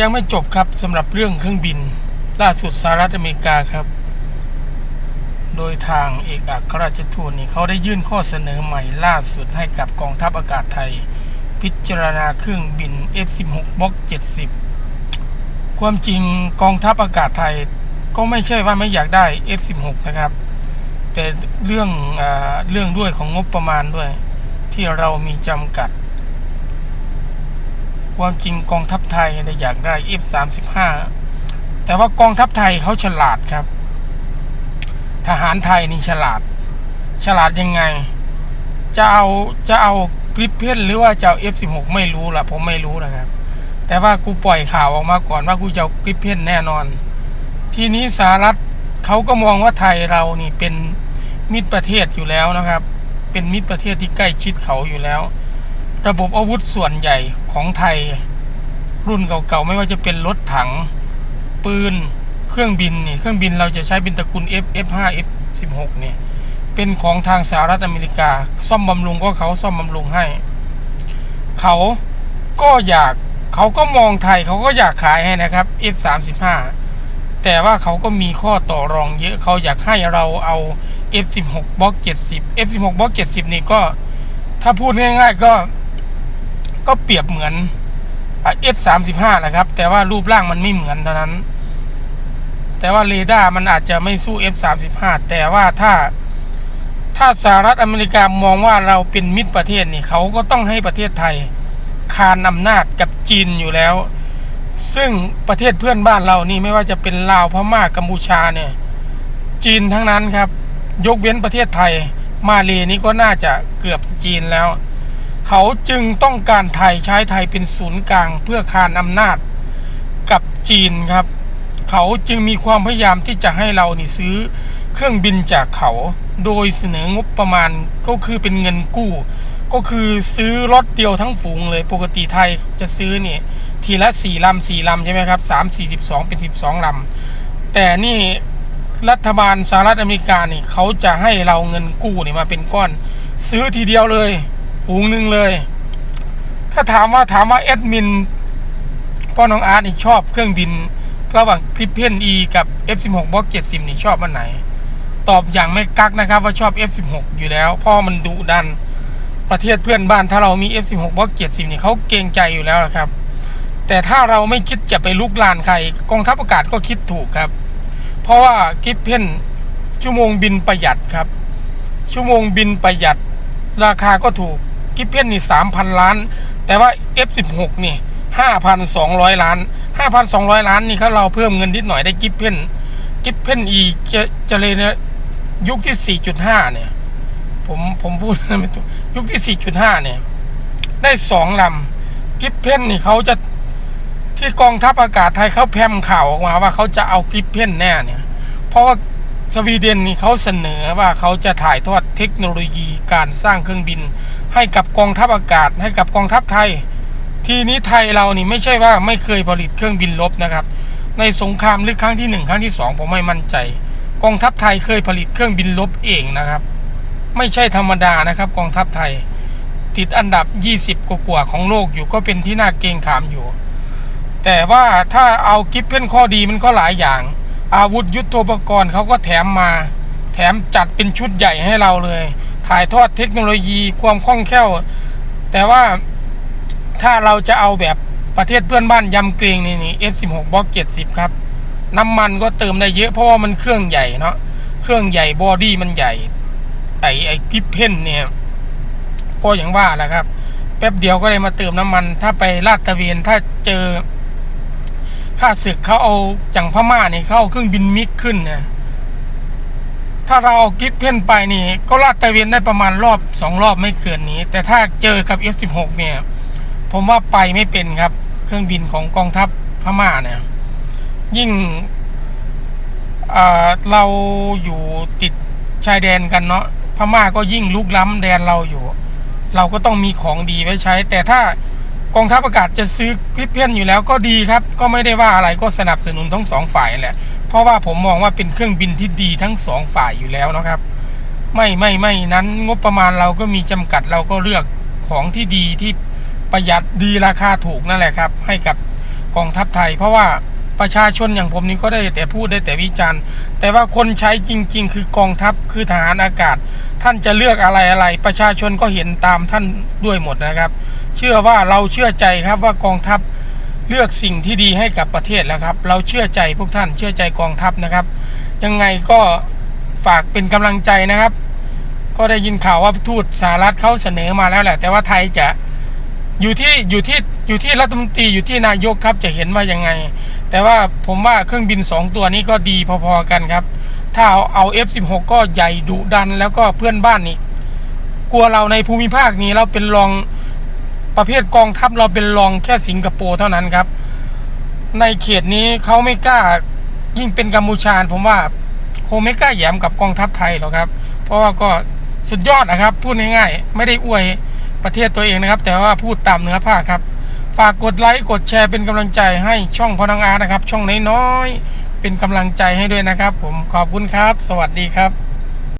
ยังไม่จบครับสำหรับเรื่องเครื่องบิน ล่าสุดสหรัฐอเมริกาครับ โดยทางเอกอัครราชทูตนี่เขาได้ยื่นข้อเสนอใหม่ล่าสุดให้กับกองทัพอากาศไทย พิจารณาเครื่องบิน F16 บล็อก70 ความจริงกองทัพอากาศไทยก็ไม่ใช่ว่าไม่อยากได้ F16 นะครับ แต่เรื่องอเรื่องด้วยของงบประมาณด้วย ที่เรามีจำกัด ความจริงกองทัพไทยเนี่ยอยากได้ F35 แต่ว่ากองทัพไทยเขาฉลาดครับ ทหารไทยนี่ฉลาด ฉลาดยังไง จะเอาจะเอากริปเพนหรือว่าจะเอา F16 ไม่รู้ละผมไม่รู้นะครับ แต่ว่ากูปล่อยข่าวออกมาก่อนว่ากูจะเอากริปเพนแน่นอน ทีนี้สหรัฐเขาก็มองว่าไทยเรานี่เป็นมิตรประเทศอยู่แล้วนะครับ เป็นมิตรประเทศที่ใกล้ชิดเขาอยู่แล้ว ระบบอาวุธส่วนใหญ่ของไทย รุ่นเก่าๆ ไม่ว่าจะเป็นรถถัง ปืน เครื่องบินนี่เครื่องบินเราจะใช้เป็นตระกูล F F5 F16 เนี่ยเป็นของทางสหรัฐอเมริกา ซ่อมบำรุงก็เขาซ่อมบำรุงให้ เขาก็อยากเขาก็มองไทยเขาก็อยากขายให้นะครับ F35 แต่ว่าเขาก็มีข้อต่อรองเยอะเขาอยากให้เราเอา F16 บล็อก70 F16 บล็อก70 นี่ก็ ถ้าพูดง่าย ๆ ก็ ก็เปรียบเหมือน F35 นะครับ แต่ว่ารูปร่างมันไม่เหมือนเท่านั้น แต่ว่าเรดาร์มันอาจจะไม่สู้ F35 แต่ว่าถ้าถ้าสหรัฐอเมริกามองว่าเราเป็นมิตรประเทศนี่เขาก็ต้องให้ประเทศไทย คานอำนาจกับจีนอยู่แล้ว ซึ่งประเทศเพื่อนบ้านเรานี่ไม่ว่าจะเป็นลาวพม่ากัมพูชาเนี่ย จีนทั้งนั้นครับ ยกเว้นประเทศไทย มาเลนี่ก็น่าจะเกือบจีนแล้ว เขาจึงต้องการไทยใช้ไทยเป็นศูนย์กลางเพื่อคานอำนาจกับจีนครับ เขาจึงมีความพยายามที่จะให้เรานี่ซื้อเครื่องบินจากเขา โดยเสนองบประมาณก็คือเป็นเงินกู้ ก็คือซื้อรถเดียวทั้งฝูงเลยปกติไทยจะซื้อนี่ทีละ4ลำ4ลำใช่ไหมครับ3 4 12 เป็น 12ลำแต่นี่รัฐบาลสหรัฐอเมริกานี่เขาจะให้เราเงินกู้นี่มาเป็นก้อน ซื้อทีเดียวเลย ฝูงหนึ่งเลย ถ้าถามว่าถามว่าแอดมินพ่อน้องอาร์ตนี่ชอบเครื่องบิน ระหว่างคลิปเพน E กับ F16 บล็อก70นี่ชอบมันไหน ตอบอย่างไม่กักนะครับ ว่าชอบ F16 อยู่แล้วเพราะมันดุดันประเทศเพื่อนบ้านถ้าเรามี F16 บล็อก70นี่เขาเกรงใจอยู่แล้วนะครับ แต่ถ้าเราไม่คิดจะไปลุกลานใครกองทัพอากาศก็คิดถูกครับ เพราะว่ากิฟเพนชั่วโมงบินประหยัดครับ ชั่วโมงบินประหยัด ราคาก็ถูก กิฟเพนนี่3,000ล้าน แต่ว่า F16 นี่5,200ล้าน5,200ล้านนี่เขาเราเพิ่มเงินนิดหน่อยได้กิฟเพนกิฟเพนอีจะจะเลยนะยุคที่4.5เนี่ย ผมผมพูดไม่ถูกยุคที่4.5เนี่ย ได้สองลำกิฟเพนนี่เขาจะที่กองทัพอากาศไทยเขาแพร่มข่าวออกมาว่าเขาจะเอากิฟเพนแน่เนี่ย เพราะว่า สวีเดนนี่เขาเสนอว่าเขาจะถ่ายทอดเทคโนโลยีการสร้างเครื่องบิน ให้กับกองทัพอากาศ ให้กับกองทัพไทย ทีนี้ไทยเรานี่ไม่ใช่ว่าไม่เคยผลิตเครื่องบินรบนะครับ ในสงครามลึกครั้งที่หนึ่งครั้งที่สองผมไม่มั่นใจ กองทัพไทยเคยผลิตเครื่องบินรบเองนะครับ ไม่ใช่ธรรมดานะครับ กองทัพไทย ติดอันดับ 20 กว่าๆของโลกอยู่ก็เป็นที่น่าเกรงขามอยู่ แต่ว่าถ้าเอากิฟเพื่อนข้อดีมันก็หลายอย่าง อาวุธยุทโธปกรณ์เขาก็แถมมา แถมจัดเป็นชุดใหญ่ให้เราเลย ถ่ายทอดเทคโนโลยีความคล่องแคล่ว แต่ว่าถ้าเราจะเอาแบบประเทศเพื่อนบ้านยำเกรงนี่นี่ F16 บล็อก70 ครับ น้ำมันก็เติมได้เยอะเพราะว่ามันเครื่องใหญ่เนาะเครื่องใหญ่บอดี้มันใหญ่ ไอไอกิฟเพนเนี่ย ก็อย่างว่าแหละครับ แป๊บเดียวก็เลยมาเติมน้ำมัน ถ้าไปลาดตะเวนถ้าเจอ ข้าศึกเขาเอาจังพม่าเนี่ยเขาเอาเครื่องบินมิกขึ้นเนี่ยถ้าเราเอากิฟเพนไปนี่ ก็ลาดตะเวนได้ประมาณรอบสองรอบไม่เกินนี้ แต่ถ้าเจอกับ F16 เนี่ย ผมว่าไปไม่เป็นครับ เครื่องบินของกองทัพพม่าเนี่ยยิ่งเเราอยู่ติดชายแดนกันเนาะพม่าก็ยิ่งลุกล้ำแดนเราอยู่ เราก็ต้องมีของดีไว้ใช้ แต่ถ้า กองทัพอากาศจะซื้อคลิปเพนอยู่แล้วก็ดีครับ ก็ไม่ได้ว่าอะไรก็สนับสนุนทั้งสองฝ่ายแหละ เพราะว่าผมมองว่าเป็นเครื่องบินที่ดีทั้งสองฝ่ายอยู่แล้วนะครับ ไม่ไม่ไม่นั้นงบประมาณเราก็มีจำกัดเราก็เลือกของที่ดีที่ประหยัดดีราคาถูกนั่นแหละครับ ให้กับกองทัพไทย เพราะว่า ประชาชนอย่างผมนี่ก็ได้แต่พูดได้แต่วิจารณ์ แต่ว่าคนใช้จริง ๆ คือกองทัพคือทหารอากาศ ท่านจะเลือกอะไรอะไร ประชาชนก็เห็นตามท่านด้วยหมดนะครับ เชื่อว่าเราเชื่อใจครับว่ากองทัพเลือกสิ่งที่ดีให้กับประเทศแล้วครับ เราเชื่อใจพวกท่านเชื่อใจกองทัพนะครับ ยังไงก็ฝากเป็นกำลังใจนะครับ ก็ได้ยินข่าวว่าทูตสหรัฐเขาเสนอมาแล้วแหละ แต่ว่าไทยจะอยู่ที่อยู่ที่อยู่ที่รัฐมนตรีอยู่ที่นายกครับจะเห็นว่ายังไง แต่ว่าผมว่าเครื่องบิน 2 ตัวนี้ก็ดีพอๆกันครับ ถ้าเอาเอา F16 ก็ใหญ่ดุดันแล้วก็เพื่อนบ้านนี่กลัวเราในภูมิภาคนี้เราเป็นรองประเภทกองทัพเราเป็นรองแค่สิงคโปร์เท่านั้นครับ ในเขตนี้เขาไม่กล้ายิ่งเป็นกัมพูชาผมว่าคงไม่กล้าแหยมกับกองทัพไทยหรอกครับ เพราะว่าก็สุดยอดนะครับ พูดง่ายๆ ไม่ได้อวยประเทศตัวเองนะครับ แต่ว่าพูดตามเนื้อผ้าครับ ฝากกดไลค์กดแชร์เป็นกำลังใจให้ช่องพนังอาร์นะครับ ช่องน้อยๆเป็นกำลังใจให้ด้วยนะครับ ผมขอบคุณครับ สวัสดีครับ